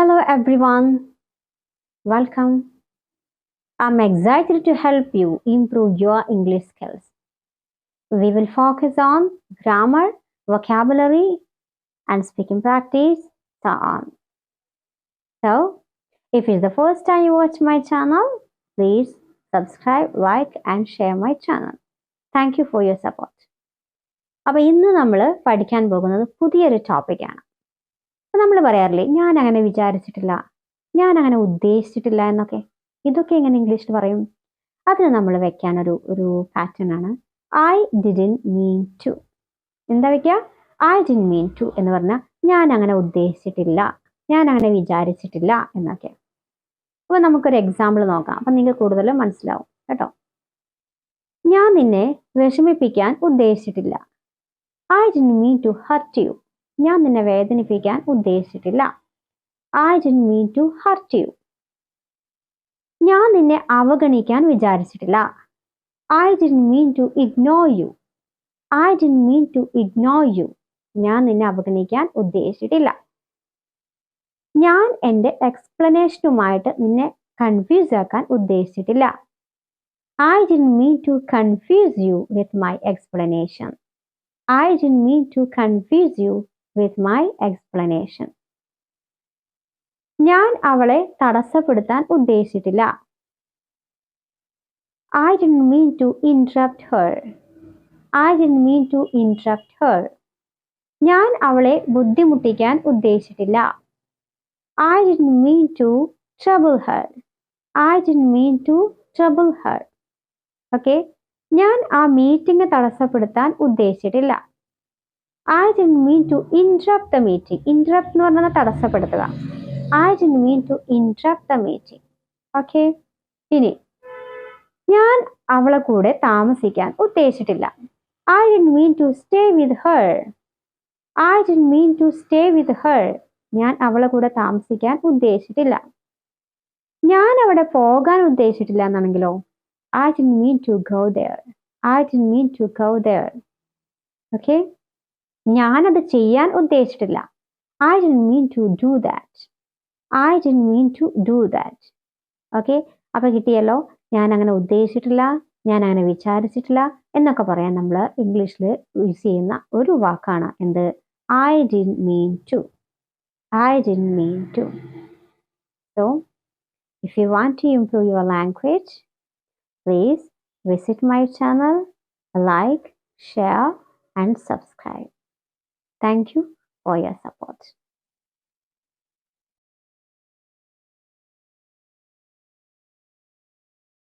everyone. Welcome. I'm excited to help you improve your English skills. We will focus on grammar, vocabulary, and speaking practice, so on. So, if it's the first time you watch my channel, please subscribe, like, and share my channel. Thank you for your support. അപ്പോൾ ഇന്ന് നമ്മൾ പഠിക്കാൻ പോകുന്നത് പുതിയൊരു ടോപ്പിക്കാണ് അപ്പം നമ്മൾ പറയാറില്ലേ ഞാൻ അങ്ങനെ വിചാരിച്ചിട്ടില്ല ഞാൻ അങ്ങനെ ഉദ്ദേശിച്ചിട്ടില്ല എന്നൊക്കെ. ഇതൊക്കെ എങ്ങനെ ഇംഗ്ലീഷിൽ പറയും? അതിന് നമ്മൾ വെക്കാൻ ഒരു ഒരു പാറ്റേൺ ആണ്. ഐ ഡിഡിൻ മീൻ ടു എന്താ വെക്കുക ഐ ഡിൻ മീൻ ടു എന്ന് പറഞ്ഞാൽ ഞാൻ അങ്ങനെ ഉദ്ദേശിച്ചിട്ടില്ല ഞാൻ അങ്ങനെ വിചാരിച്ചിട്ടില്ല എന്നൊക്കെ. അപ്പോൾ നമുക്കൊരു എക്സാമ്പിൾ നോക്കാം. അപ്പം നിങ്ങൾക്ക് കൂടുതൽ മനസ്സിലാവും കേട്ടോ. ഞാൻ നിന്നെ വിഷമിപ്പിക്കാൻ ഉദ്ദേശിച്ചിട്ടില്ല. I didn't mean to hurt you ഞാൻ നിന്നെ വേദനിപ്പിക്കാൻ ഉദ്ദേശിച്ചിട്ടില്ല. I didn't mean to hurt you ഞാൻ നിന്നെ അവഗണിക്കാൻ വിചാരിച്ചിട്ടില്ല. I didn't mean to ignore you I didn't mean to ignore you ഞാൻ നിന്നെ അവഗണിക്കാൻ ഉദ്ദേശിച്ചിട്ടില്ല. ഞാൻ എന്റെ എക്സ്പ്ലനേഷനുമായിട്ട് നിന്നെ കൺഫ്യൂസ് ആക്കാൻ ഉദ്ദേശിച്ചിട്ടില്ല. I didn't mean to confuse you with my explanation I didn't mean to confuse you with my explanation ഞാൻ അവളെ തടസ്സപ്പെടുത്താൻ ഉദ്ദേശിച്ചിട്ടില്ല. I didn't mean to interrupt her I didn't mean to interrupt her ഞാൻ അവളെ ബുദ്ധിമുട്ടിക്കാൻ ഉദ്ദേശിച്ചിട്ടില്ല. I didn't mean to trouble her I didn't mean to trouble her okay ഞാൻ ആ meeting തടസ്സപ്പെടുത്താൻ ഉദ്ദേശിച്ചിട്ടില്ല. I didn't mean to interrupt the meeting interrupt എന്ന് പറഞ്ഞാൽ തടസ്സപ്പെടുത്തുക. I didn't mean to interrupt the meeting okay ഇനി ഞാൻ അവളെ കൂടെ താമസിക്കാൻ ഉദ്ദേശിച്ചിട്ടില്ല. I didn't mean to stay with her I didn't mean to stay with her ഞാൻ അവളെ കൂടെ താമസിക്കാൻ ഉദ്ദേശിച്ചിട്ടില്ല. ഞാൻ അവിടെ പോകാൻ ഉദ്ദേശിച്ചിട്ടില്ല എന്നാണെങ്കിലോ? I didn't mean to go there I didn't mean to go there okay ഞാനത് ചെയ്യാൻ ഉദ്ദേശിച്ചിട്ടില്ല. I did mean to do that I did mean to do that okay അപ്പൊ കിട്ടിയല്ലോ. ഞാൻ അങ്ങനെ ഉദ്ദേശിച്ചിട്ടില്ല. ഞാൻ അങ്ങനെ വിചാരിച്ചിട്ടില്ല. എന്നൊക്കെ പറയാൻ നമ്മൾ ഇംഗ്ലീഷിൽ യൂസ് ചെയ്യുന്ന ഒരു വാക്കാണ് എന്ത്? I didn't mean to I didn't mean to so if you want to improve your language please visit my channel like share and subscribe. Thank you for your support.